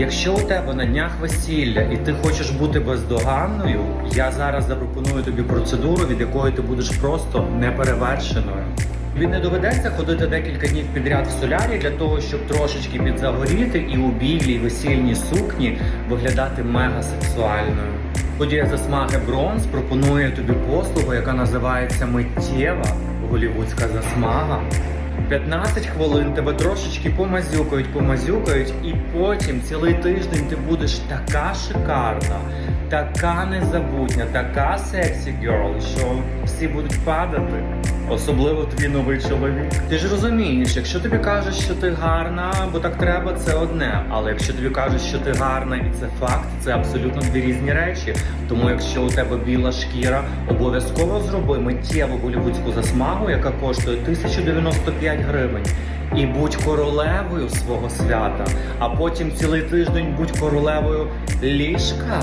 Якщо у тебе на днях весілля і ти хочеш бути бездоганною, я зараз запропоную тобі процедуру, від якої ти будеш просто неперевершеною. Тобі не доведеться ходити декілька днів підряд в солярі для того, щоб трошечки підзагоріти і у білій весільній сукні виглядати мега сексуальною. Студія засмаги Бронз пропонує тобі послугу, яка називається миттєва голівудська засмага. 15 хвилин тебе трошечки помазюкають, помазюкають, і потім цілий тиждень ти будеш така шикарна, така незабутня, така сексі герл, що всі будуть падати. Особливо твій новий чоловік. Ти ж розумієш, якщо тобі кажуть, що ти гарна, бо так треба, це одне. Але якщо тобі кажуть, що ти гарна і це факт, це абсолютно дві різні речі. Тому якщо у тебе біла шкіра, обов'язково зроби миттєву голівудську засмагу, яка коштує 1095 гривень. І будь королевою свого свята, а потім цілий тиждень будь королевою ліжка.